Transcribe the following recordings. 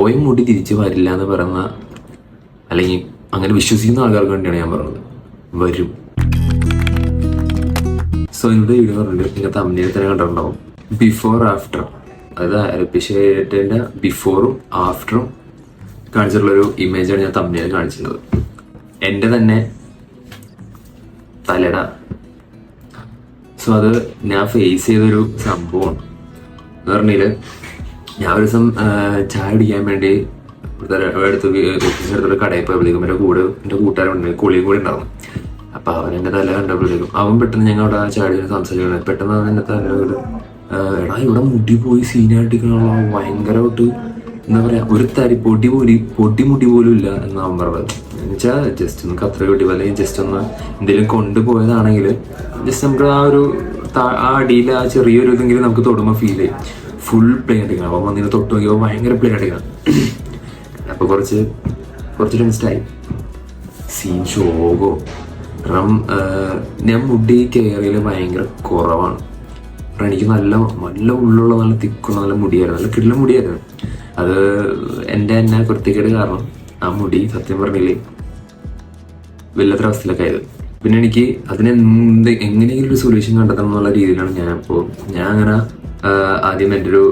പോയ മുടി തിരിച്ചു വരില്ല എന്ന് പറയുന്ന അല്ലെങ്കിൽ അങ്ങനെ വിശ്വസിക്കുന്ന ആൾക്കാർക്ക് വേണ്ടിയാണ് ഞാൻ പറഞ്ഞത്. വരും. സോ ഇന്നത്തെ വീഡിയോ പറഞ്ഞിട്ട് നിങ്ങൾ തമ്മിൽ തന്നെ കണ്ടിട്ടുണ്ടാവും. ബിഫോർ ആഫ്റ്റർ അതായത് അരപ്പിഷേറ്റിന്റെ ബിഫോറും ആഫ്റ്ററും കാണിച്ചിട്ടുള്ള ഒരു ഇമേജാണ് ഞാൻ തമ്മിൽ കാണിച്ചിട്ടുള്ളത്. എന്റെ തന്നെ തലട. സോ അത് ഞാൻ ഫേസ് ചെയ്തൊരു സംഭവമാണ്. എന്ന് പറഞ്ഞാൽ ഞാൻ ഒരു ദിവസം ചായ കുടിക്കാൻ വേണ്ടി അടുത്ത് അടുത്തൊരു കടയിൽ പോയപ്പോഴേക്കും എന്റെ കൂടെ എന്റെ കൂട്ടുകാരുണ്ട് കുളിയും കൂടി ഉണ്ടാവും അപ്പൊ അവൻ എന്റെ തല കണ്ടപ്പോഴേക്കും അവൻ പെട്ടെന്ന് ഞങ്ങൾ അവിടെ ചായ കുടിക്കാൻ സംസാരിക്കുന്നത് പെട്ടെന്ന് അവൻ എന്റെ തല എടാ ഇവിടെ മുടി പോയി സീനായിട്ടിരിക്കണോ ഭയങ്കരമായിട്ട് എന്താ പറയാ ഒരു തരി പൊടി പൊടി പൊടി മുടി പോലും ഇല്ല എന്ന് അവൻ പറഞ്ഞത്. എന്നുവെച്ചാൽ ജസ്റ്റ് ഒന്ന് കത്ര കിട്ടി അല്ലെങ്കിൽ ജസ്റ്റ് ഒന്ന് എന്തെങ്കിലും കൊണ്ടുപോയതാണെങ്കിൽ ജസ്റ്റ് നമുക്ക് ആ ഒരു ആ അടിയിൽ ആ ചെറിയൊരു ഇതെങ്കിലും നമുക്ക് തൊടുമ്പോൾ ഫീൽ ചെയ്യും. ഫുൾ പ്ലേ അടിക്കണം അപ്പം വന്നിങ്ങനെ തൊട്ട് നോക്കിയപ്പോൾ ഭയങ്കര പ്ലേ അടിക്കണം അപ്പോൾ കുറച്ച് കുറച്ച് ടെൻസ്റ്റായി സീൻ ഷോകോ കാരണം ഞാൻ മുടി കെയറിൽ ഭയങ്കര കുറവാണ്. കാരണം എനിക്ക് നല്ല നല്ല ഉള്ളുള്ള നല്ല തിക്കുള്ള നല്ല മുടിയായിരുന്നു. നല്ല കിടിലും മുടിയായിരുന്നു. അത് എന്റെ എന്നെ വൃത്തികേട് കാരണം ആ മുടി സത്യം പറഞ്ഞില്ലേ വല്ലാത്തൊരവസ്ഥയിലൊക്കെ ആയത്. പിന്നെ എനിക്ക് അതിന് എങ്ങനെയെങ്കിലും ഒരു സൊല്യൂഷൻ കണ്ടെത്തണം എന്നുള്ള രീതിയിലാണ് ഞാൻ ഇപ്പോൾ ഞാൻ അങ്ങനെ ആദ്യം എന്റെ ഒരു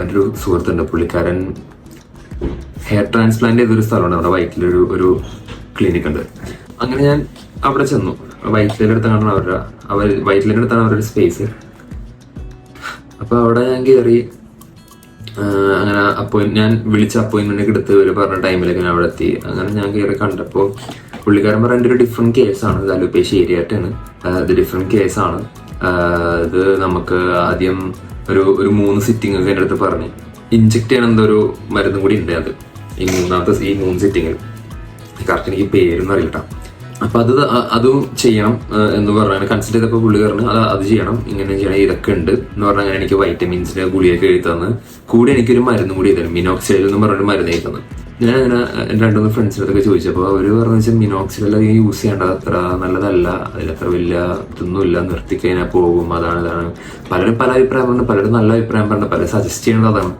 എന്റെ ഒരു സുഹൃത്തുണ്ട് പുള്ളിക്കാരൻ ഹെയർ ട്രാൻസ്പ്ലാന്റ് ചെയ്തൊരു സ്ഥലമുണ്ട് അവിടെ വൈറ്റിലൊരു ഒരു ക്ലിനിക് ഉണ്ട്. അങ്ങനെ ഞാൻ അവിടെ ചെന്നു. വൈറ്റിലിന്റെ അടുത്താണ് അവരുടെ അവർ വൈറ്റിലിന്റെ അടുത്താണ് അവരുടെ സ്പേസ് അപ്പോൾ അവിടെ ഞാൻ കയറി അങ്ങനെ അപ്പോയിൻ ഞാൻ വിളിച്ച അപ്പോയിന്റ്മെന്റ് എടുത്ത് ഒരു പറഞ്ഞ ടൈമിലൊക്കെ ഞാൻ അവിടെ എത്തി. അങ്ങനെ ഞാൻ കയറി കണ്ടപ്പോൾ പുള്ളിക്കാരൻ എന്റെ ഒരു ഡിഫറെന്റ് കേസാണ് ഇത് അലോപേഷ്യ ഏരിയ ആയിട്ടാണ് ഇത് ഡിഫറെന്റ് കേസാണ് ഇത് നമുക്ക് ആദ്യം ഒരു ഒരു മൂന്ന് സിറ്റിംഗ് ഒക്കെ എന്റെ അടുത്ത് പറഞ്ഞ്. ഇഞ്ചെക്ട് ചെയ്യണം എന്തോ ഒരു മരുന്നും കൂടി ഉണ്ട് അത്. ഈ മൂന്നാമത്തെ ഈ മൂന്ന് സിറ്റിങ്ങിൽ കറക്റ്റ് എനിക്ക് പേരൊന്നും അറിയില്ല അപ്പൊ അത് അതും ചെയ്യണം എന്ന് പറഞ്ഞാൽ കൺസിഡർ ചെയ്തപ്പോൾ പുള്ളി പറഞ്ഞു അത് അത് ചെയ്യണം. ഇങ്ങനെ ചെയ്യണം. ഇതൊക്കെ ഉണ്ട്. എന്ന് പറഞ്ഞാൽ അങ്ങനെ എനിക്ക് വൈറ്റമിൻസിന്റെ ഗുളിയൊക്കെ എഴുതി തന്ന്. കൂടെ എനിക്കൊരു മരുന്നും കൂടി തരും മിനോക്സൈഡ് എന്ന് പറഞ്ഞൊരു മരുന്ന് എഴുതി തന്നു. ഞാൻ അങ്ങനെ എന്റെ രണ്ടു മൂന്ന് ഫ്രണ്ട്സിനടുത്തൊക്കെ ചോദിച്ചപ്പോൾ അവർ പറഞ്ഞു വെച്ചാൽ മിനോക്സിൽ അധികം യൂസ് ചെയ്യേണ്ടത് അത്ര നല്ലതല്ല. അതിലത്ര വലിയ ഇതൊന്നുമില്ല നിർത്തിക്കഴിഞ്ഞാൽ പോകും അതാണ് ഇതാണ്. പലരും പല അഭിപ്രായം പറഞ്ഞു പലരും നല്ല അഭിപ്രായം പറഞ്ഞു പലരും സജസ്റ്റ് ചെയ്യേണ്ടത് അതാണ്.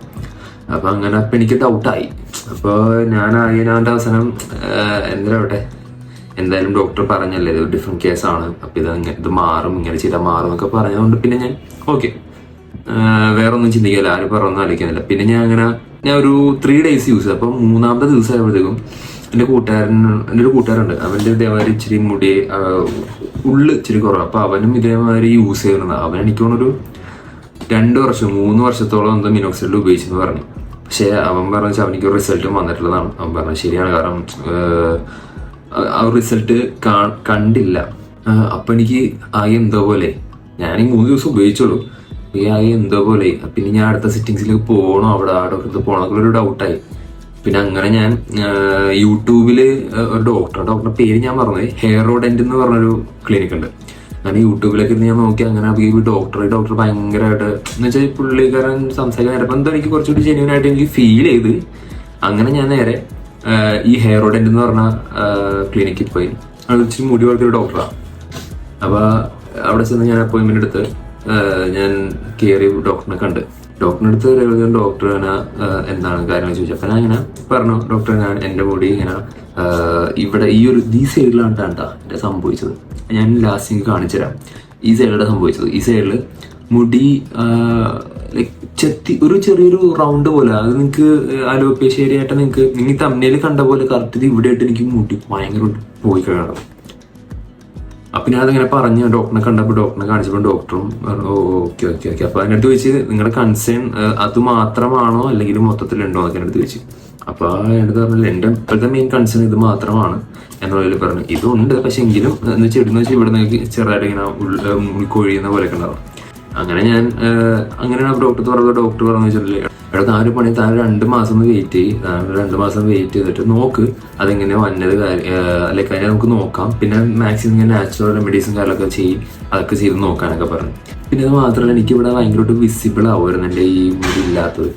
അപ്പൊ അങ്ങനെ അപ്പൊ എനിക്ക് ഡൗട്ടായി അപ്പോൾ ഞാൻ ആയതിനാന്റെ അവസാനം എന്താ അവിടെ എന്തായാലും ഡോക്ടർ പറഞ്ഞല്ലേ ഇത് ഡിഫറെന്റ് കേസാണ് അപ്പൊ ഇത് അങ്ങനെ ഇത് മാറും ഇങ്ങനെ ചെയ്താൽ മാറും എന്നൊക്കെ പറഞ്ഞതുകൊണ്ട് പിന്നെ ഞാൻ ഓക്കെ വേറൊന്നും ചിന്തിക്കില്ല ആരും പറഞ്ഞൊന്നും ആലോചിക്കുന്നില്ല. പിന്നെ ഞാൻ അങ്ങനെ ഞാൻ ഒരു ത്രീ ഡേയ്സ് യൂസ് ചെയ്തു. അപ്പൊ മൂന്നാമത്തെ ദിവസം ആയപ്പോഴത്തേക്കും എന്റെ കൂട്ടുകാരൻ എന്റെ ഒരു കൂട്ടുകാരുണ്ട് അവന്റെ ഇതേമാതിരി ഇച്ചിരി മുടി ഉള്ളു ഇച്ചിരി കുറവ്. അപ്പൊ അവനും ഇതേമാതിരി യൂസ് ചെയ്യുന്നത് അവൻ എനിക്ക് തോന്നുന്നൊരു രണ്ട് വർഷം മൂന്ന് വർഷത്തോളം എന്തോ മിനോക്സൈഡിൽ ഉപയോഗിച്ചെന്ന് പറഞ്ഞു. പക്ഷേ അവൻ പറഞ്ഞ വെച്ചാൽ അവനിക്ക് റിസൾട്ടും വന്നിട്ടുള്ളതാണ്. അവൻ പറഞ്ഞു ശരിയാണ്. കാരണം ആ റിസൾട്ട് കണ്ടില്ല. അപ്പൊ എനിക്ക് ആകെ എന്തോ പോലെ. ഞാൻ ഈ മൂന്ന് ദിവസം ഉപയോഗിച്ചുള്ളൂ. ആകെ എന്തോ പോലെ. പിന്നെ ഞാൻ അടുത്ത സിറ്റിങ്സിലേക്ക് പോകണോ അവിടെ അവിടെ അടുത്ത് പോകണോ ഒരു ഡൗട്ടായി പിന്നെ അങ്ങനെ ഞാൻ യൂട്യൂബിൽ ഒരു ഡോക്ടർ ഡോക്ടറുടെ പേര് ഞാൻ പറഞ്ഞത് ഹെയറോഡെന്റ് എന്ന് പറഞ്ഞൊരു ക്ലിനിക് ഉണ്ട്. അങ്ങനെ യൂട്യൂബിലൊക്കെ ഇരുന്ന് ഞാൻ നോക്കി അങ്ങനെ ഈ ഡോക്ടർ ഡോക്ടർ ഭയങ്കരമായിട്ട് എന്ന് വെച്ചാൽ പുള്ളിക്കാരൻ സംസാരിക്കാൻ നേരം എന്തോ എനിക്ക് കുറച്ചുകൂടി ജെന്യൂൻ ആയിട്ട് എനിക്ക് ഫീൽ ചെയ്ത്. അങ്ങനെ ഞാൻ നേരെ ഈ ഈ ഹെയറോഡെന്റ് എന്ന് പറഞ്ഞ ക്ലിനിക്കിൽ പോയി. അത് ഇച്ചിരി മുടി വളർത്തിയൊരു ഡോക്ടറാണ് അപ്പൊ അവിടെ ചെന്ന് ഞാൻ അപ്പോയിന്റ്മെന്റ് എടുത്ത് ഞാൻ കയറി ഡോക്ടറിനെ കണ്ട്. ഡോക്ടറിനെ അടുത്ത് ഡോക്ടർ ഇങ്ങനെ എന്താണ് കാര്യങ്ങൾ ചോദിച്ചു അപ്പൊ ഞാൻ ഇങ്ങനെ പറഞ്ഞു ഡോക്ടർ ഞാൻ എന്റെ ബോഡി ഇങ്ങനെ ഇവിടെ ഈ ഒരു ഈ സൈഡിലാണ് കേട്ടോ എന്റെ സംഭവിച്ചത്. ഞാൻ ലാസ്റ്റ് എനിക്ക് കാണിച്ചു തരാം. ഈ സൈഡിലാണ് സംഭവിച്ചത്. ഈ സൈഡിൽ മുടി ലൈക്ക് ചെത്തി ഒരു ചെറിയൊരു റൗണ്ട് പോലെ അത് നിങ്ങക്ക് അലോപേഷ്യ ഏരിയ ആയിട്ട് നിങ്ങൾ തമ്മിൽ കണ്ട പോലെ കറക്റ്റ് ഇത് ഇവിടെ ആയിട്ട് എനിക്ക് മുടി ഭയങ്കര പോയി കിടക്കണം അപ്പൊ അതങ്ങനെ പറഞ്ഞു ഡോക്ടറിനെ കണ്ടപ്പോൾ ഡോക്ടറിനെ കാണിച്ചപ്പോൾ ഡോക്ടറും പറഞ്ഞു, ഓക്കെ ഓക്കെ ഓക്കെ അപ്പൊ അതിനടുത്ത് ചോദിച്ച് നിങ്ങളുടെ കൺസേൺ അത് മാത്രമാണോ അല്ലെങ്കിൽ മൊത്തത്തിലുണ്ടോ? എന്നൊക്കെ എന്റെ അടുത്ത് ചോദിച്ചു. അപ്പൊ എന്റെ പറഞ്ഞില്ല എന്റെ ഇപ്പോഴത്തെ മെയിൻ കൺസേൺ ഇത് മാത്രമാണ്. എന്നുള്ളതിൽ പറഞ്ഞു. ഇതുണ്ട് പക്ഷെ എങ്കിലും എന്ന് വെച്ചാൽ ഇടുന്ന വെച്ചാൽ ഇവിടെ നിങ്ങൾക്ക് ചെറുതായിട്ട് ഇങ്ങനെ ഉൾ- കൊഴിയുന്ന പോലെയൊക്കെ ഉണ്ടാവും. അങ്ങനെ ഞാൻ അങ്ങനെയാണ് ഡോക്ടർ പറഞ്ഞത്. ഡോക്ടർ പറഞ്ഞു വെച്ചിട്ടില്ലേ എടാ താൻ പണി താൻ രണ്ട് മാസം വെയിറ്റ് ചെയ്യും. താൻ രണ്ട് മാസം വെയിറ്റ് ചെയ്തിട്ട് നോക്ക് അതെങ്ങനെ വന്നത് ലൈക്ക് അതിനെ നമുക്ക് നോക്കാം. പിന്നെ മാക്സിമം ഇങ്ങനെ നാച്ചുറൽ റെമഡീസും കാര്യങ്ങളൊക്കെ ചെയ്യും. അതൊക്കെ ചെയ്ത് നോക്കാനൊക്കെ പറഞ്ഞു. പിന്നെ അത് മാത്രമല്ല എനിക്ക് ഇവിടെ ഭയങ്കരമായിട്ട് വിസിബിൾ ആവുമായിരുന്നു എന്റെ ഈ മുടിയില്ലാത്തത്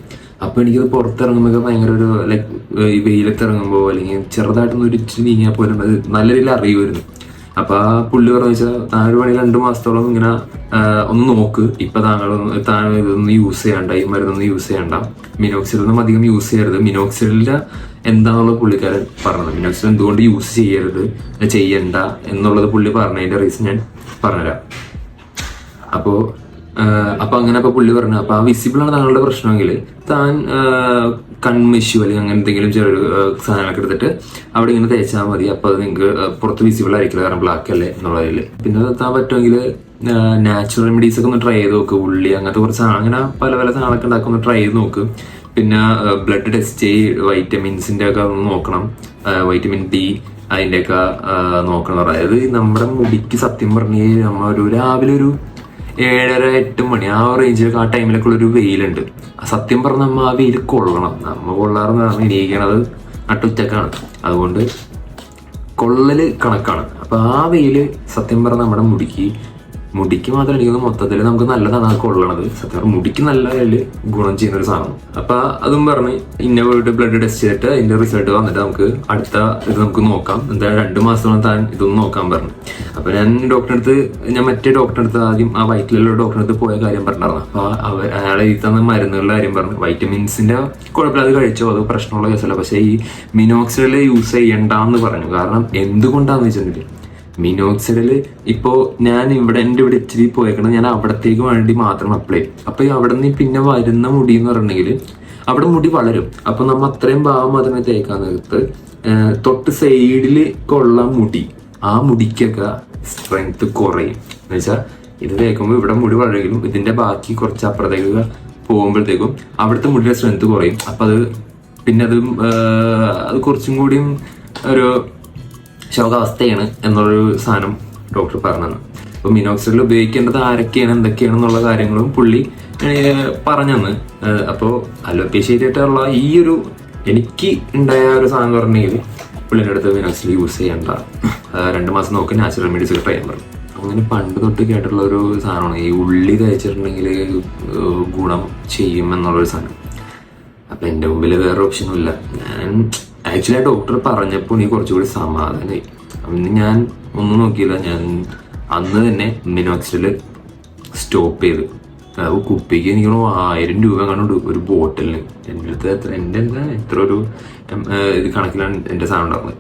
അപ്പൊ എനിക്കത് പുറത്തിറങ്ങുമ്പോൾ ഭയങ്കര ഒരു ലൈക്ക് ഈ വെയിലത്ത് ഇറങ്ങുമ്പോൾ അല്ലെങ്കിൽ ചെറുതായിട്ടൊന്ന് ഒരു നീങ്ങിയാൽ പോലും അത് നല്ല രീതിയിൽ അറിയുമായിരുന്നു. അപ്പൊ ആ പുള്ളി പറഞ്ഞു വെച്ചാൽ താൻ ഒരു പണി രണ്ടു മാസത്തോളം ഇങ്ങനെ ഒന്ന് നോക്ക്. ഇപ്പൊ താങ്കൾ താൻ ഇതൊന്നും യൂസ് ചെയ്യണ്ട ഈ മരുന്നൊന്നും യൂസ് ചെയ്യണ്ട. മിനോക്സിഡൊന്നും അധികം യൂസ് ചെയ്യരുത്. മിനോക്സിഡിന്റെ എന്താണുള്ള പുള്ളിക്കാരൻ പറഞ്ഞത്. മിനോക്സിഡ് എന്തുകൊണ്ട് യൂസ് ചെയ്യരുത് ചെയ്യണ്ട എന്നുള്ളത് പുള്ളി പറഞ്ഞതിന്റെ റീസൺ ഞാൻ പറഞ്ഞുതരാം. അപ്പോ ആഹ് അപ്പൊ അങ്ങനെ അപ്പൊ പുള്ളി പറഞ്ഞു. അപ്പൊ ആ വിസിബിൾ ആണ് താങ്കളുടെ പ്രശ്നമെങ്കിൽ താൻ കൺമിഷ്യൂ അല്ലെങ്കിൽ അങ്ങനെ എന്തെങ്കിലും ചെറിയൊരു സാധനങ്ങളൊക്കെ എടുത്തിട്ട് അവിടെ ഇങ്ങനെ തേച്ചാൽ മതി. അപ്പൊ അത് നിങ്ങൾക്ക് പുറത്ത് വിസിബിൾ ആയിരിക്കില്ല. കാരണം ബ്ലാക്ക് അല്ലേ എന്നുള്ളതിൽ പിന്നെ താൻ പറ്റുമെങ്കിൽ നാച്ചുറൽ റെമഡീസ് ഒക്കെ ഒന്ന് ട്രൈ ചെയ്ത് നോക്ക്. ഉള്ളി അങ്ങനത്തെ കുറച്ച് അങ്ങനെ പല പല സാധനങ്ങളൊക്കെ ഒന്ന് ട്രൈ ചെയ്ത് നോക്ക്. പിന്നെ ബ്ലഡ് ടെസ്റ്റ് ചെയ്ത് വൈറ്റമിൻസിന്റെ ഒക്കെ ഒന്ന് നോക്കണം. വൈറ്റമിൻ ഡി അതിന്റെ ഒക്കെ നോക്കണം. അതായത് നമ്മുടെ മുടിക്ക് സത്യം പറഞ്ഞു കഴിഞ്ഞാൽ നമ്മൾ ഒരു രാവിലെ ഒരു ഏഴര എട്ട് മണി. ആ റേഞ്ചിലൊക്കെ ആ ടൈമിലൊക്കെ ഉള്ള ഒരു വെയിലുണ്ട്. സത്യം പറഞ്ഞ നമ്മ ആ വെയിൽ കൊള്ളണം. നമ്മ കൊള്ളാറെന്ന് പറഞ്ഞാൽ ഇരിക്കണത് നട്ടുച്ചക്കാണ്. അതുകൊണ്ട് കൊള്ളൽ കണക്കാണ്. അപ്പൊ ആ വെയിൽ സത്യം പറഞ്ഞ നമ്മുടെ മുടിക്ക് മുടിക്ക് മാത്രം എനിക്ക് മൊത്തത്തിൽ നമുക്ക് നല്ലതാണ് അത് കൊള്ളണത്. സത്യം മുടിക്ക് നല്ല അതിൽ ഗുണം ചെയ്യുന്ന ഒരു സാധനം. അപ്പൊ അതും പറഞ്ഞ് ഇന്ന പോയിട്ട് ബ്ലഡ് ടെസ്റ്റ് ചെയ്തിട്ട് അതിന്റെ റിസൾട്ട് വന്നിട്ട് നമുക്ക് അടുത്ത ഇത് നമുക്ക് നോക്കാം. എന്തായാലും രണ്ട് മാസത്തോളം താൻ ഇതൊന്നും നോക്കാൻ പറഞ്ഞു. അപ്പൊ ഞാൻ ഡോക്ടറെ അടുത്ത് ഞാൻ മറ്റേ ഡോക്ടറെ അടുത്ത് ആദ്യം ആ വയറ്റിലുള്ള ഡോക്ടറെ അടുത്ത് പോയ കാര്യം പറഞ്ഞിരുന്നു അപ്പൊ അവർ അയാളെ ഈ തന്ന മരുന്നുകളുടെ കാര്യം പറഞ്ഞു. വൈറ്റമിൻസിന്റെ കുഴപ്പമില്ല അത് കഴിച്ചോ അത് പ്രശ്നമുള്ള കേസല്ല. പക്ഷേ ഈ മിനോക്സിഡിൽ യൂസ് ചെയ്യണ്ടെന്ന് പറഞ്ഞു. കാരണം എന്തുകൊണ്ടാന്ന് വെച്ചിട്ടുണ്ടെങ്കിൽ മിനോക്സിഡിൽ ഇപ്പോ ഞാൻ ഇവിടെ എന്റെ ഇവിടെ ഇച്ചിരി പോയേക്കണം. ഞാൻ അവിടത്തേക്ക് വേണ്ടി മാത്രം അപ്ലൈ ചെയ്യും അപ്പൊ ഈ അവിടെ നിന്ന് പിന്നെ വരുന്ന മുടി എന്ന് പറഞ്ഞെങ്കിൽ അവിടെ മുടി വളരും. അപ്പൊ നമ്മ അത്രയും ഭാവം മാത്രമേ തേക്കാൻ നേരത്ത് തൊട്ട് സൈഡിൽ കൊള്ള മുടി. ആ മുടിക്കൊക്കെ സ്ട്രെങ്ത് കുറയും. എന്നുവെച്ചാൽ ഇത് തേക്കുമ്പോൾ ഇവിടെ മുടി വളരെങ്കിലും ഇതിന്റെ ബാക്കി കുറച്ച് അപ്പുറത്തേക്ക് പോകുമ്പോഴത്തേക്കും അവിടുത്തെ മുടിയുടെ സ്ട്രെങ്ത് കുറയും. അപ്പൊ അത് പിന്നെ അത് അത് കുറച്ചും കൂടിയും ഒരു ശോകാവസ്ഥയാണ് എന്നുള്ളൊരു സാധനം ഡോക്ടർ പറഞ്ഞതാണ് അപ്പൊ മിനോക്സിഡിൽ ഉപയോഗിക്കേണ്ടത് ആരൊക്കെയാണ് എന്തൊക്കെയാണ് എന്നുള്ള കാര്യങ്ങളും പുള്ളി പറഞ്ഞെന്ന്. അപ്പോൾ അപ്പോ അലോപ്പേഷ്യയായിട്ടുള്ള ഈ ഒരു എനിക്ക് ഉണ്ടായ ഒരു സാധനം പറഞ്ഞെങ്കിൽ പുള്ളിന്റെ അടുത്ത് മിനോക്സിൽ യൂസ് ചെയ്യേണ്ട. രണ്ട് മാസം നോക്കി നാച്ചുറൽ മെഡിസിൻ ട്രൈ ചെയ്യാൻ അങ്ങനെ പണ്ട് തൊട്ട് കേട്ടിട്ടുള്ള ഒരു സാധനമാണ്. ഈ ഉള്ളി തയ്ച്ചിട്ടുണ്ടെങ്കിൽ ഗുണം ചെയ്യും എന്നുള്ളൊരു സാധനം. അപ്പം എന്റെ മുമ്പിൽ വേറെ ഓപ്ഷനും ഇല്ല. ഞാൻ ആക്ച്വലി ആ ഡോക്ടർ പറഞ്ഞപ്പോൾ നീ കുറച്ചുകൂടി സമാധാനമായി അന്ന് ഞാൻ ഒന്നും നോക്കിയില്ല. ഞാൻ അന്ന് തന്നെ മിനോക്സിൽ സ്റ്റോപ്പ് ചെയ്ത്. അത് കുപ്പിക്ക് എനിക്ക് ആയിരം രൂപ കണ്ടുണ്ട് ഒരു ബോട്ടിലിന്. എന്റെ അടുത്ത് എത്ര എന്റെ എന്താ എത്ര ഒരു ഇത് കണക്കിലാണ് എന്റെ സാധനം ഉണ്ടാകുന്നത്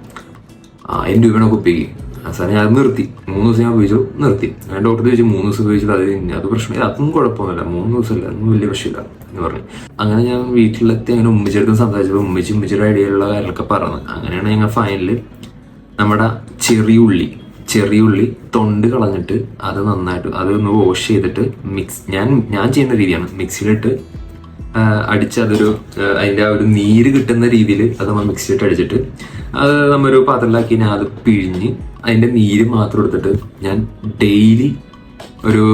ആയിരം രൂപയാണ് കുപ്പിക്ക്. അവസാനം ഞാൻ നിർത്തി. മൂന്ന് ദിവസം ഞാൻ ഉപയോഗിച്ചു നിർത്തി. ഞാൻ ഡോക്ടർ ചോദിച്ചു മൂന്ന് ദിവസം ഉപയോഗിച്ചത് അത് അത് പ്രശ്നമില്ല. അതും കുഴപ്പമൊന്നുമില്ല. മൂന്ന് ദിവസമല്ല. അതൊന്നും വലിയ പ്രശ്നമില്ല. എന്ന് പറഞ്ഞു. അങ്ങനെ ഞാൻ വീട്ടിലെത്തി അങ്ങനെ ഉമ്മച്ചെടുത്ത് സംസാരിച്ചപ്പോൾ ഉമ്മച്ചി ഉമ്മച്ചിയുടെ ഐഡിയയിലുള്ള കാര്യങ്ങളൊക്കെ പറഞ്ഞു. അങ്ങനെയാണ് ഞങ്ങൾ ഫൈനലിൽ നമ്മുടെ ചെറിയുള്ളി ചെറിയുള്ളി തൊണ്ട് കളഞ്ഞിട്ട് അത് നന്നായിട്ട് അത് ഒന്ന് വാഷ് ചെയ്തിട്ട് മിക്സ് ഞാൻ ഞാൻ ചെയ്യുന്ന രീതിയാണ്. മിക്സിയിലിട്ട് അടിച്ച് അതൊരു അതിന്റെ ആ ഒരു നീര് കിട്ടുന്ന രീതിയിൽ അത് നമ്മൾ മിക്സിയിട്ട് അടിച്ചിട്ട് അത് നമ്മൊരു പാത്രത്തിലാക്കി ഞാൻ അത് പിഴിഞ്ഞ് അതിന്റെ നീര് മാത്രം എടുത്തിട്ട് ഞാൻ ഡെയിലി ഒരു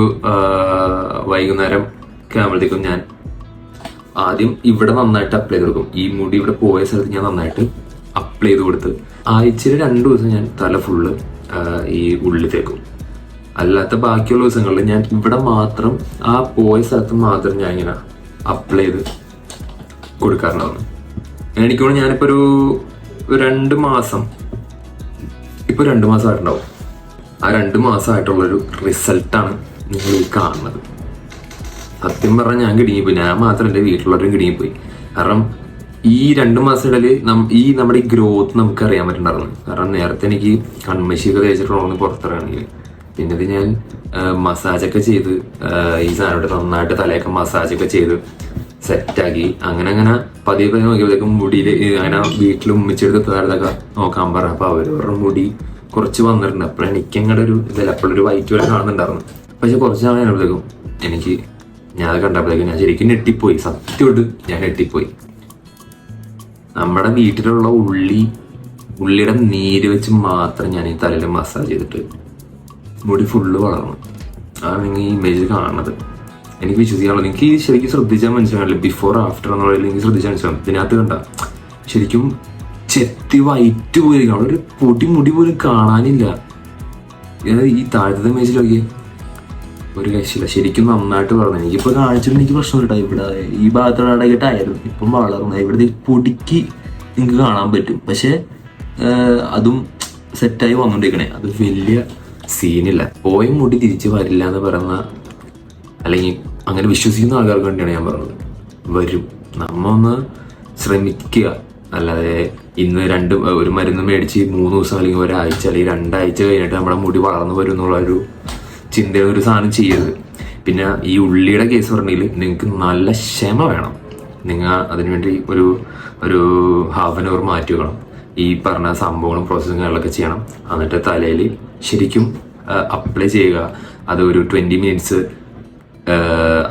വൈകുന്നേരം ഒക്കെ ആകുമ്പോഴത്തേക്കും ഞാൻ ആദ്യം ഇവിടെ നന്നായിട്ട് അപ്ലൈ ചെയ്ത് കൊടുക്കും ഈ മുടി ഇവിടെ പോയ സ്ഥലത്ത് ഞാൻ നന്നായിട്ട് അപ്ലൈ ചെയ്ത് കൊടുത്ത് ആഴ്ചയിൽ രണ്ട് ദിവസം ഞാൻ തല ഫുള്ള് ഈ ഉള്ളിൽ തേക്കും. അല്ലാത്ത ബാക്കിയുള്ള ദിവസങ്ങളിൽ ഞാൻ ഇവിടെ മാത്രം ആ പോയ സ്ഥലത്ത് മാത്രം ഞാൻ ഇങ്ങനെ അപ്ലൈ ചെയ്ത് കൊടുക്കാറുണ്ടാവും എനിക്ക് ഞാനിപ്പോ ഒരു രണ്ട് മാസം ഇപ്പൊ രണ്ട് മാസമായിട്ടുണ്ടാവും ആ രണ്ട് മാസമായിട്ടുള്ളൊരു റിസൾട്ടാണ് നിങ്ങൾ കാണുന്നത്. സത്യം പറഞ്ഞാൽ ഞാൻ കിടുങ്ങിപ്പോയി. ഞാൻ മാത്രം എന്റെ വീട്ടിലുള്ളവരും കിടുങ്ങിപ്പോയി. കാരണം ഈ രണ്ട് മാസം ഇടയിൽ ഈ നമ്മുടെ ഈ ഗ്രോത്ത് നമുക്ക് അറിയാൻ പറ്റുന്നുണ്ടായിരുന്നു കാരണം നേരത്തെ എനിക്ക് കൺമശിയൊക്കെ തേച്ചിട്ടുള്ളതെന്ന് പുറത്തിറങ്ങി പിന്നെ ഇത് ഞാൻ മസാജൊക്കെ ചെയ്ത് ഈ സാധനം നന്നായിട്ട് തലയൊക്കെ മസാജൊക്കെ ചെയ്ത് സെറ്റാക്കി. അങ്ങനെ അങ്ങനെ പതിയെ പതിയെ നോക്കിയപ്പോഴത്തേക്കും മുടിയിൽ അങ്ങനെ വീട്ടിൽ ഉമ്മിച്ചെടുത്ത് താഴത്തൊക്കെ നോക്കാൻ പറഞ്ഞു. അപ്പൊ അവരവരുടെ മുടി കുറച്ച് വന്നിട്ടുണ്ട്. അപ്പോൾ അങ്ങോട്ട് ഒരു ഇതല്ല അപ്പോഴൊരു വൈറ്റ് പോലെ കാണുന്നുണ്ടായിരുന്നു പക്ഷെ കുറച്ച് നാൾ എനിക്ക് ഞാൻ അത് കണ്ടപ്പോഴേക്കും ഞാൻ ശരിക്കും ഞെട്ടിപ്പോയി. സത്യമായിട്ട് ഞാൻ ഞെട്ടിപ്പോയി. നമ്മുടെ വീട്ടിലുള്ള ഉള്ളി ഉള്ളിയുടെ നീര് വെച്ച് മാത്രം ഞാൻ ഈ തലയിൽ മസാജ് ചെയ്തിട്ട് മുടി ഫുള്ള് വളർന്നു. അതാണ് നിങ്ങൾ ഈ ഇമേജ് കാണുന്നത്. എനിക്ക് വിശ്വസിക്കാനുള്ളത്. എനിക്ക് ശരിക്കും ശ്രദ്ധിച്ചാൽ മനസ്സിലാവില്ല. ബിഫോർ ആഫ്റ്റർ എന്നുള്ളതിൽ എനിക്ക് ശ്രദ്ധിച്ചാൽ മനസ്സിലാകും ഇതിനകത്ത് കണ്ട ശരിക്കും ചെത്തി വൈറ്റ് അവിടെ ഒരു പൊടി മുടി പോലും കാണാനില്ല. ഈ താഴത്തെ നോക്കിയേ. ഒരു രക്ഷയില്ല. ശരിക്കും നന്നായിട്ട് വളർന്നു. എനിക്കിപ്പോ കാണിച്ചിട്ട് എനിക്ക് പ്രശ്നമില്ല ഇവിടെ ഈ ഭാഗത്തുള്ള ഇടയിട്ടായിരുന്നു ഇപ്പം വളർന്നു. ഇവിടെ പൊടിക്ക് നിങ്ങൾക്ക് കാണാൻ പറ്റും. പക്ഷെ അതും സെറ്റായി വന്നുകൊണ്ടിരിക്കണേ അത് വലിയ സീനില്ല. പോയ മുടി തിരിച്ച് വരില്ല എന്ന് പറയുന്ന അല്ലെങ്കിൽ അങ്ങനെ വിശ്വസിക്കുന്ന ആൾക്കാർക്ക് വേണ്ടിയാണ് ഞാൻ പറഞ്ഞത്. വരും. നമ്മ ഒന്ന് ശ്രമിക്കുക. അല്ലാതെ ഇന്ന് രണ്ട് ഒരു മരുന്ന് മേടിച്ച് മൂന്ന് ദിവസം അല്ലെങ്കിൽ ഒരാഴ്ച അല്ലെങ്കിൽ രണ്ടാഴ്ച കഴിഞ്ഞിട്ട് നമ്മുടെ മുടി വളർന്നു വരും എന്നുള്ള ഒരു ചിന്തയുള്ള ഒരു സാധനം ചെയ്യരുത്. പിന്നെ ഈ ഉള്ളിയുടെ കേസ് പറഞ്ഞെങ്കിൽ നിങ്ങൾക്ക് നല്ല ക്ഷമ വേണം. നിങ്ങൾ അതിനുവേണ്ടി ഒരു ഒരു ഹാഫ് ആൻ അവർ മാറ്റി വെക്കണം. ഈ പറഞ്ഞ സംഭവങ്ങളും പ്രോസസ്സിങ്ങുകളൊക്കെ ചെയ്യണം. എന്നിട്ട് തലയിൽ ശരിക്കും അപ്ലൈ ചെയ്യുക. അത് ഒരു ട്വന്റി മിനിറ്റ്സ്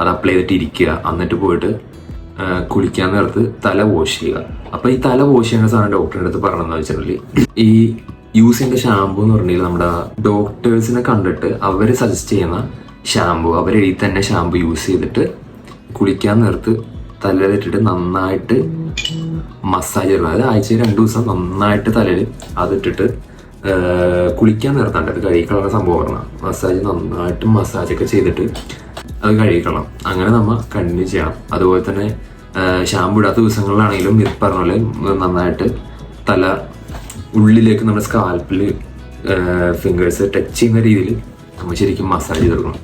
അത് അപ്ലൈ ചെയ്തിട്ട് ഇരിക്കുക. എന്നിട്ട് പോയിട്ട് കുളിക്കാൻ നേരത്ത് തല വാഷ് ചെയ്യുക. അപ്പോൾ ഈ തല വാഷ് ചെയ്യുന്ന സാധനം ഡോക്ടറിന്റെ അടുത്ത് പറഞ്ഞതെന്ന് വെച്ചിട്ടുണ്ടെങ്കിൽ ഈ യൂസ് ചെയ്യേണ്ട ഷാമ്പു എന്ന് പറഞ്ഞാൽ നമ്മുടെ ഡോക്ടേഴ്സിനെ കണ്ടിട്ട് അവർ സജസ്റ്റ് ചെയ്യുന്ന ഷാമ്പു അവരെഴുതി തന്നെ ഷാമ്പു യൂസ് ചെയ്തിട്ട് കുളിക്കാൻ നേർത്ത് തലയിലിട്ടിട്ട് നന്നായിട്ട് മസാജ് ചെയ്യണം. അതായത് ആഴ്ചയിൽ രണ്ടു ദിവസം നന്നായിട്ട് തലയിൽ അതിട്ടിട്ട് കുളിക്കാൻ നേരത്താണ്ട് അത് കഴുകിക്കളയുന്ന സംഭവം പറഞ്ഞാൽ മസാജ് നന്നായിട്ട് മസാജ് ഒക്കെ ചെയ്തിട്ട് അത് കഴുകിക്കളണം അങ്ങനെ നമ്മൾ കണ്ടിന്യൂ ചെയ്യണം. അതുപോലെ തന്നെ ഷാമ്പു ഇടാത്ത ദിവസങ്ങളിലാണെങ്കിലും ഇത് പറഞ്ഞ പോലെ നന്നായിട്ട് തല ഉള്ളിലേക്ക് നമ്മുടെ സ്കാൽപ്പിൽ ഫിംഗേഴ്സ് ടച്ച് ചെയ്യുന്ന രീതിയിൽ നമ്മൾ ശരിക്കും മസാജ് ചെയ്ത് കൊടുക്കണം.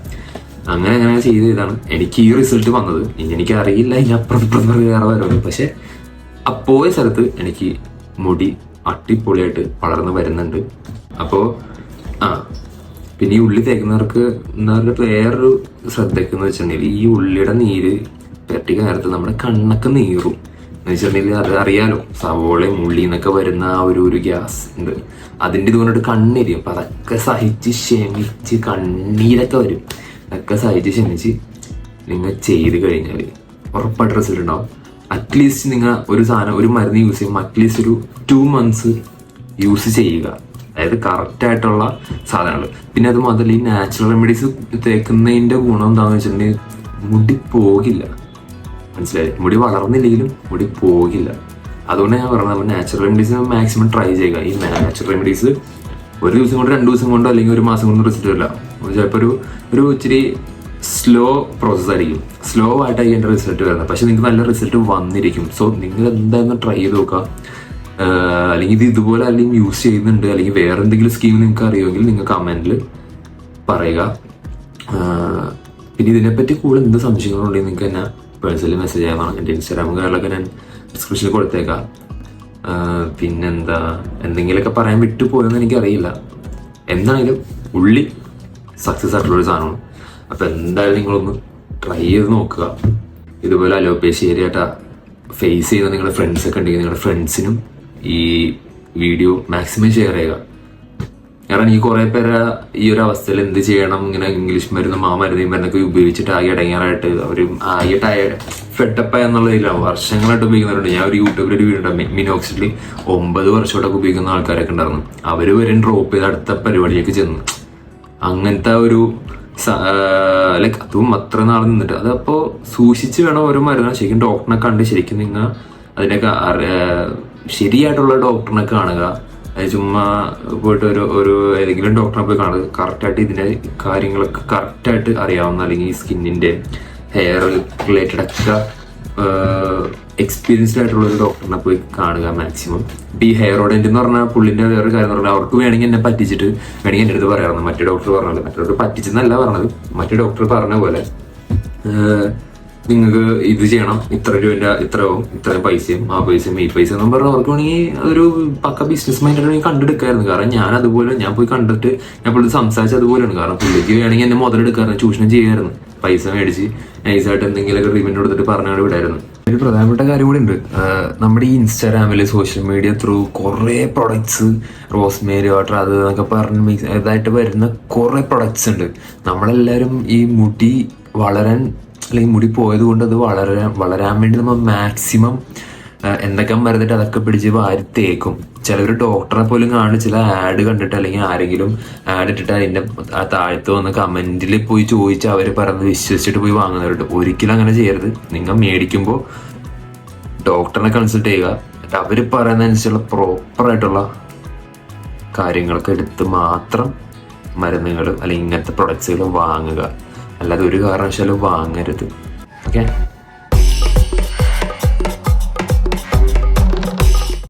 അങ്ങനെ അങ്ങനെ ചെയ്ത് ഇതാണ്. എനിക്ക് ഈ റിസൾട്ട് വന്നത്. ഇനി എനിക്ക് അറിയില്ല. ഇനി അപ്പുറം ഇപ്പുറം വേറെ വരുമല്ലോ പക്ഷെ അപ്പോയ പോയ സ്ഥലത്ത് എനിക്ക് മുടി അടിപൊളിയായിട്ട് വളർന്നു വരുന്നുണ്ട്. അപ്പോൾ ആ പിന്നെ ഈ ഉള്ളി തേക്കുന്നവർക്ക് എന്നവരുടെ വേറൊരു ശ്രദ്ധയ്ക്കെന്ന് വെച്ചിട്ടുണ്ടെങ്കിൽ ഈ ഉള്ളിയുടെ നീര് പെട്ടിക്ക് നേരത്ത് നമ്മുടെ കണ്ണൊക്കെ നീറും. എന്ന് വെച്ചിട്ടുണ്ടെങ്കിൽ അത് അറിയാലോ. സവോളയും ഉള്ളി എന്നൊക്കെ വരുന്ന ആ ഒരു ഒരു ഗ്യാസ് ഉണ്ട്. അതിന്റെ ഇത് കൊണ്ടിട്ട് കണ്ണിരിയും അപ്പം അതൊക്കെ സഹിച്ച് ക്ഷമിച്ച് കണ്ണീരൊക്കെ വരും. അതൊക്കെ സഹിച്ച് ക്ഷമിച്ച് നിങ്ങൾ ചെയ്ത് കഴിഞ്ഞാൽ ഉറപ്പായിട്ട് റിസൾട്ട് ഉണ്ടാവും. അറ്റ്ലീസ്റ്റ് നിങ്ങൾ ഒരു സാധനം ഒരു മരുന്ന് യൂസ് ചെയ്യുമ്പോൾ അറ്റ്ലീസ്റ്റ് ഒരു ടു മന്ത്സ് യൂസ് ചെയ്യുക. അതായത് കറക്റ്റായിട്ടുള്ള സാധനങ്ങൾ. പിന്നെ അത് മാത്രമല്ല ഈ നാച്ചുറൽ റെമഡീസ് തേക്കുന്നതിന്റെ ഗുണം എന്താണെന്ന് വെച്ചിട്ടുണ്ടെങ്കിൽ മുടി പോകില്ല. മനസ്സിലായി? മുടി വളർന്നില്ലെങ്കിലും മുടി പോകില്ല. അതുകൊണ്ട് ഞാൻ പറഞ്ഞത് നമ്മൾ നാച്ചുറൽ റെമഡീസ് മാക്സിമം ട്രൈ ചെയ്യുക. ഈ നാച്ചുറൽ റെമഡീസ് ഒരു ദിവസം കൊണ്ട് രണ്ട് ദിവസം കൊണ്ടോ അല്ലെങ്കിൽ ഒരു മാസം കൊണ്ട് റിസൾട്ട് വരില്ല. ചിലപ്പോൾ ഒരു ഒരു ഇച്ചിരി സ്ലോ പ്രോസസ് ആയിരിക്കും. സ്ലോ ആയിട്ടായിരിക്കും എന്റെ റിസൾട്ട് വരുന്നത്. പക്ഷെ നിങ്ങൾക്ക് നല്ല റിസൾട്ട് വന്നിരിക്കും. സോ നിങ്ങൾ എന്തായാലും ട്രൈ ചെയ്ത് നോക്കുക. അല്ലെങ്കിൽ ഇത് ഇതുപോലെ അല്ലെങ്കിൽ യൂസ് ചെയ്യുന്നുണ്ട് അല്ലെങ്കിൽ വേറെ എന്തെങ്കിലും സ്കീം നിങ്ങൾക്ക് അറിയുമെങ്കിൽ നിങ്ങൾ കമന്റിൽ പറയുക. പിന്നെ ഇതിനെപ്പറ്റി കൂടുതൽ എന്ത് സംശയങ്ങളുണ്ടെങ്കിൽ നിങ്ങൾക്ക് എന്നെ പേഴ്സണലി മെസ്സേജ് ചെയ്യാമാണ് എന്റെ ഇൻസ്റ്റാഗ്രാം കാര്യങ്ങളൊക്കെ ഞാൻ ഡിസ്ക്രിപ്ഷനിൽ കൊടുത്തേക്കാം. പിന്നെന്താ? എന്തെങ്കിലുമൊക്കെ പറയാൻ വിട്ടുപോയെന്ന് എനിക്കറിയില്ല. എന്താണെങ്കിലും ഉള്ളി സക്സസ് ആയിട്ടുള്ള ഒരു സാധനമാണ്. അപ്പൊ എന്തായാലും നിങ്ങളൊന്ന് ട്രൈ ചെയ്ത് നോക്കുക. ഇതുപോലെ അലോപ്പേഷ്യ ഏരിയായിട്ടാ ഫേസ് ചെയ്യുന്ന നിങ്ങളുടെ ഫ്രണ്ട്സൊക്കെ ഉണ്ടെങ്കിൽ നിങ്ങളുടെ ഫ്രണ്ട്സിനും ഈ വീഡിയോ മാക്സിമം ഷെയർ ചെയ്യുക. കാരണം ഈ കുറെ പേര് ഈ ഒരു അവസ്ഥയിൽ എന്ത് ചെയ്യണം? ഇങ്ങനെ ഇംഗ്ലീഷ് മരുന്നും ആ മരുന്ന് ഈ മരുന്നൊക്കെ ഉപയോഗിച്ചിട്ട് ആകെ ഇടങ്ങാറായിട്ട് അവർ ആകെ ടയർ ഫെഡപ്പായ എന്നുള്ളതിലാണ് വർഷങ്ങളായിട്ട് ഉപയോഗിക്കുന്നവരുണ്ട് ഞാൻ ഒരു യൂട്യൂബിൽ ഒരു വീഡിയോ മിനോക്സിഡിൽ ഒമ്പത് വർഷമായിട്ടൊക്കെ ഉപയോഗിക്കുന്ന ആൾക്കാരൊക്കെ ഉണ്ടായിരുന്നു. അവർ വരും ഡ്രോപ്പ് ചെയ്ത് അടുത്ത പരിപാടിയൊക്കെ ചെന്നു. അങ്ങനത്തെ ഒരു ലൈക്ക് അതും അത്ര നാൾ നിന്നിട്ട്. അതപ്പോ സൂക്ഷിച്ച് വേണം ഓരോ മരുന്ന്. ശരിക്കും ഡോക്ടറിനെ കണ്ട് ശരിക്കും നിങ്ങൾ അതിനൊക്കെ ശരിയായിട്ടുള്ള ഡോക്ടറിനെ കാണുക. ചുമ്മാ പോയിട്ട് ഒരു ഒരു ഏതെങ്കിലും ഡോക്ടറെ പോയി കാണുക. കറക്റ്റായിട്ട് ഇതിന്റെ കാര്യങ്ങളൊക്കെ കറക്റ്റായിട്ട് അറിയാവുന്ന അല്ലെങ്കിൽ സ്കിന്നിന്റെ ഹെയർ റിലേറ്റഡ് ഒക്കെ എക്സ്പീരിയൻസ്ഡ് ആയിട്ടുള്ള ഒരു ഡോക്ടറിനെ പോയി കാണുക മാക്സിമം ഇപ്പൊ ഈ ഹെയർ ഓഡന്റ് എന്ന് പറഞ്ഞാൽ പുള്ളിന്റെ വേറൊരു കാര്യം എന്ന് പറഞ്ഞാൽ അവർക്ക് വേണമെങ്കിൽ എന്നെ പറ്റിച്ചിട്ട് വേണമെങ്കിൽ എന്റെ അടുത്ത് പറയാറുണ്ട് മറ്റേ ഡോക്ടർ പറഞ്ഞത് മറ്റേ ഡോക്ടർ പറ്റിച്ചെന്നല്ല പറഞ്ഞത്. മറ്റേ ഡോക്ടർ പറഞ്ഞ പോലെ നിങ്ങൾക്ക് ഇത് ചെയ്യണം. ഇത്ര രൂപന്റെ ഇത്രയും ഇത്രയും പൈസയും ആ പൈസയും ഈ പൈസ എന്നും പറഞ്ഞാൽ അവർക്ക് വേണമെങ്കിൽ അതൊരു പക്ക ബിസിനസ് മൈൻഡ് കണ്ടെടുക്കായിരുന്നു. കാരണം ഞാൻ അതുപോലെ ഞാൻ പോയി കണ്ടിട്ട് ഞാൻ പുള്ളി സംസാരിച്ച അതുപോലെയാണ്. കാരണം പുള്ളിക്ക് വേണമെങ്കിൽ എന്നെ മുതലെടുക്കാറുണ്ട് ചൂഷണം ചെയ്യായിരുന്നു. പൈസ മേടിച്ച് നൈസായിട്ട് എന്തെങ്കിലുമൊക്കെ റിവ്യൂ കൊടുത്തിട്ട് പറഞ്ഞാൽ വിടായിരുന്നു. ഒരു പ്രധാനപ്പെട്ട കാര്യം കൂടി ഉണ്ട്. നമ്മുടെ ഈ ഇൻസ്റ്റാഗ്രാമിൽ സോഷ്യൽ മീഡിയ ത്രൂ കുറേ പ്രൊഡക്ട്സ് റോസ്മേരി വാട്ടർ അത് എന്നൊക്കെ പറഞ്ഞ് ഇതായിട്ട് വരുന്ന കുറേ പ്രൊഡക്ട്സ് ഉണ്ട്. നമ്മളെല്ലാവരും ഈ മുടി വളരാൻ അല്ലെങ്കിൽ മുടി പോയത് കൊണ്ട് അത് വളരാൻ വളരാൻ വേണ്ടി നമ്മൾ മാക്സിമം എന്തൊക്കെ മരുന്നിട്ട് അതൊക്കെ പിടിച്ച് വാരി തേക്കും. ചിലവർ ഡോക്ടറെ പോലും കാണും ചില ആഡ് കണ്ടിട്ട് അല്ലെങ്കിൽ ആരെങ്കിലും ആഡ് ഇട്ടിട്ട് അതിന്റെ ആ താഴത്ത് വന്ന് കമന്റിൽ പോയി ചോദിച്ച് അവർ പറഞ്ഞ് വിശ്വസിച്ചിട്ട് പോയി വാങ്ങുന്നവരുണ്ട്. ഒരിക്കലും അങ്ങനെ ചെയ്യരുത്. നിങ്ങൾ മേടിക്കുമ്പോൾ ഡോക്ടറിനെ കൺസൾട്ട് ചെയ്യുക. എന്നിട്ട് അവർ പറയുന്നതനുസരിച്ചുള്ള പ്രോപ്പർ ആയിട്ടുള്ള കാര്യങ്ങളൊക്കെ എടുത്ത് മാത്രം മരുന്നുകൾ അല്ലെങ്കിൽ ഇങ്ങനത്തെ പ്രൊഡക്ട്സുകൾ വാങ്ങുക. അല്ലാതെ ഒരു കാരണവശാലും വാങ്ങരുത്. ഓക്കെ